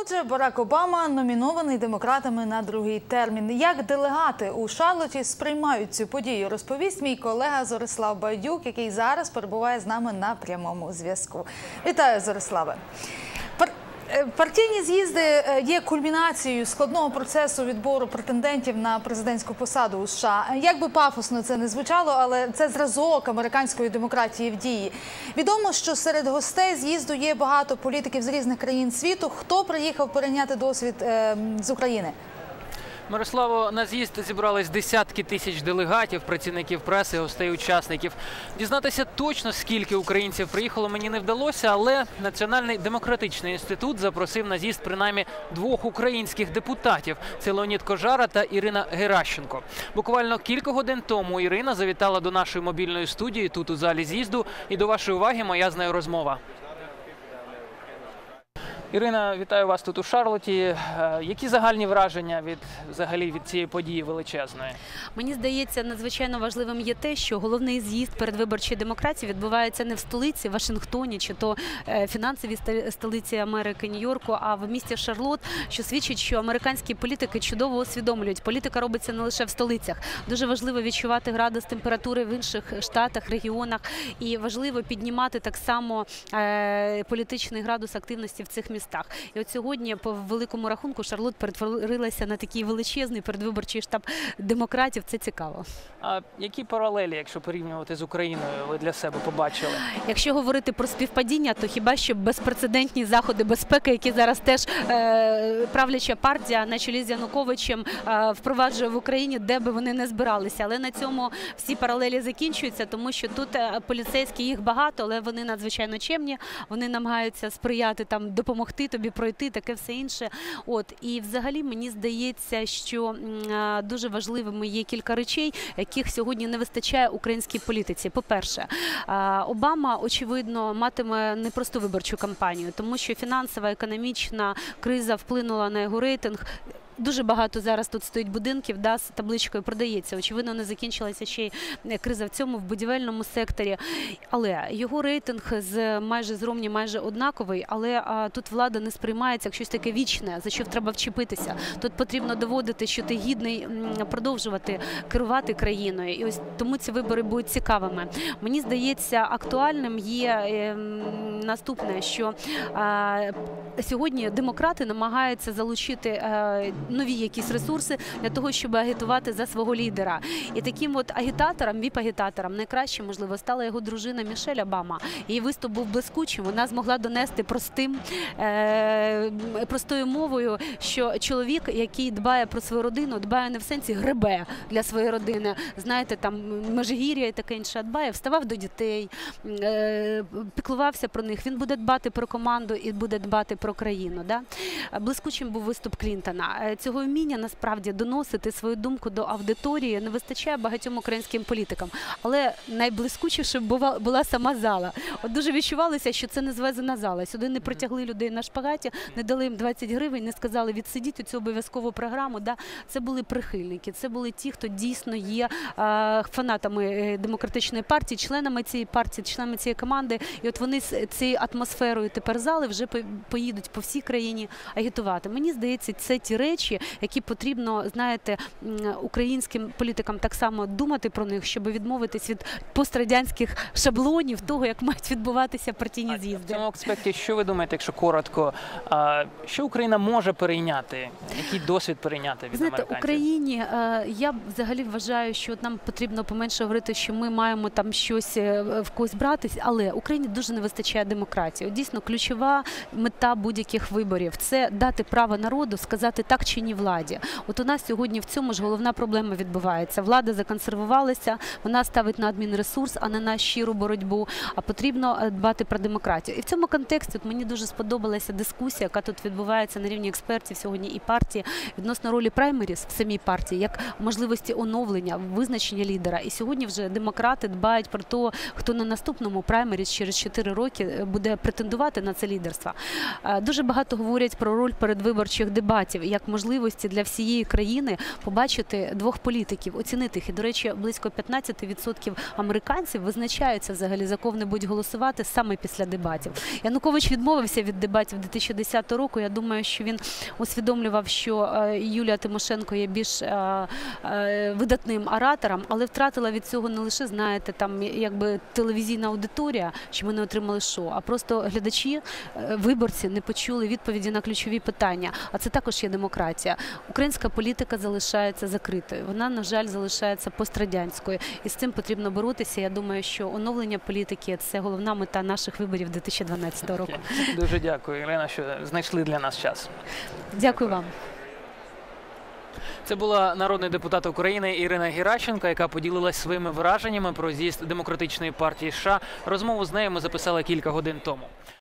Отже, Барак Обама номінований демократами на другий термін. Як делегати у Шарлоті сприймають цю подію, розповість мій колега Зорислав Байдюк, який зараз перебуває з нами на прямому зв'язку. Вітаю, Зориславе. Е, Партійні з'їзди е, є кульмінацією складного процесу відбору претендентів на президентську посаду у США. Як би пафосно це не звучало, але це зразок американської демократії в дії. Відомо, що серед гостей з'їзду є багато політиків з різних країн світу. Хто приїхав перейняти досвід е, з України? Мирославо, на з'їзд зібрались десятки тисяч делегатів, працівників преси, гостей, учасників. Дізнатися точно, скільки українців приїхало, мені не вдалося, але Національний демократичний інститут запросив на з'їзд принаймні двох українських депутатів: це Леонід Кожара та Ірина Геращенко. Буквально кілька годин тому Ірина завітала до нашої мобільної студії тут у залі з'їзду. І до вашої уваги моя з нею розмова. Ірина, вітаю вас тут у Шарлоті. Е, Які загальні враження від взагалі від цієї події величезної? Мені здається, надзвичайно важливим є те, що головний з'їзд передвиборчої демократії відбувається не в столиці Вашингтоні, чи то е, фінансовій столиці Америки Нью-Йорку, а в місті Шарлот, що свідчить, що американські політики чудово усвідомлюють. Політика робиться не лише в столицях. Дуже важливо відчувати градус температури в інших штатах, регіонах, і важливо піднімати так само е, політичний градус активності в цих містах. І от сьогодні, по великому рахунку, Шарлот перетворилася на такий величезний передвиборчий штаб демократів. Це цікаво. А які паралелі, якщо порівнювати з Україною, ви для себе побачили? Якщо говорити про співпадіння, то хіба що безпрецедентні заходи безпеки, які зараз теж е, правляча партія на чолі з Януковичем е, впроваджує в Україні, де би вони не збиралися. Але на цьому всі паралелі закінчуються, тому що тут е, поліцейські їх багато, але вони надзвичайно чемні. Вони намагаються сприяти там, допомогти тобі пройти, таке все інше. От і взагалі мені здається, що е, дуже важливими є кілька речей, яких сьогодні не вистачає українській політиці. По-перше, е, Обама очевидно матиме непросту виборчу кампанію, тому що фінансова економічна криза вплинула на його рейтинг. Дуже багато зараз тут стоїть будинків, да, з табличкою продається. Очевидно, не закінчилася ще й е, криза в цьому в будівельному секторі. Але його рейтинг з майже з Ромні майже однаковий. Але а, тут влада не сприймається як щось таке вічне, за що треба вчепитися. Тут потрібно доводити, що ти гідний продовжувати керувати країною. І ось тому ці вибори будуть цікавими. Мені здається, актуальним є е, наступне, що а, сьогодні демократи намагаються залучити е, нові якісь ресурси для того, щоб агітувати за свого лідера. І таким от агітатором, віп-агітатором, найкраще можливо стала його дружина Мішель Обама. Її виступ був блискучим. Вона змогла донести простим е, простою мовою, що чоловік, який дбає про свою родину, дбає не в сенсі гребе для своєї родини. Знаєте, там межигір'я і таке інше дбає, вставав до дітей, е, піклувався про них. Він буде дбати про команду і буде дбати про країну. Да? Блискучим був виступ Клінтона. Цього вміння насправді доносити свою думку до аудиторії не вистачає багатьом українським політикам. Але найблискучіше була, була сама зала. От дуже відчувалося, що це не звезена зала. Сюди не притягли людей на шпагаті, не дали їм 20 гривень, не сказали відсидіть у цю обов'язкову програму. Да? Це були прихильники, це були ті, хто дійсно є е, фанатами е, демократичної партії, членами цієї партії, членами цієї команди. І от вони з цією атмосферою тепер зали вже по- поїдуть по всій країні агітувати. Мені здається, це ті речі, які потрібно, знаєте, українським політикам так само думати про них, щоб відмовитись від пострадянських шаблонів того, як мають відбуватися партійні В з'їзди. цьому аспекті, що ви думаєте, якщо коротко, що Україна може перейняти? Який досвід перейняти від Знаєте, американців? Україні е, я взагалі вважаю, що нам потрібно поменше говорити, що ми маємо там щось е, в когось братись, але Україні дуже не вистачає демократії. Дійсно, ключова мета будь-яких виборів це дати право народу сказати так чи владі. От у нас сьогодні в цьому ж головна проблема відбувається. Влада законсервувалася, вона ставить на адмінресурс, а не на щиру боротьбу. А потрібно е, дбати про демократію. І в цьому контексті от мені дуже сподобалася дискусія, яка тут відбувається на рівні експертів сьогодні і партії відносно ролі праймеріс в самій партії, як можливості оновлення, визначення лідера. І сьогодні вже демократи дбають про те, хто на наступному праймеріс через 4 роки е, буде претендувати на це лідерство. Е, Дуже багато говорять про роль передвиборчих дебатів як можливості для всієї країни побачити двох політиків, оцінити їх. І, до речі, близько 15% американців визначаються взагалі за кого вони будуть голосувати саме після дебатів. Янукович відмовився від дебатів 2010 року. Я думаю, що він усвідомлював, що е, Юлія Тимошенко є більш е, е, видатним оратором, але втратила від цього не лише знаєте, там якби телевізійна аудиторія, що ми не отримали шоу, а просто глядачі, виборці не почули відповіді на ключові питання. А це також є демократія. Українська політика залишається закритою. Вона, на жаль, залишається пострадянською, і з цим потрібно боротися. Я думаю, що оновлення політики це головна мета наших виборів 2012 року. Дуже дякую, Ірина, що знайшли для нас час. Дякую вам. Це була народний депутат України Ірина Геращенко, яка поділилась своїми враженнями про з'їзд демократичної партії США. Розмову з нею ми записали кілька годин тому.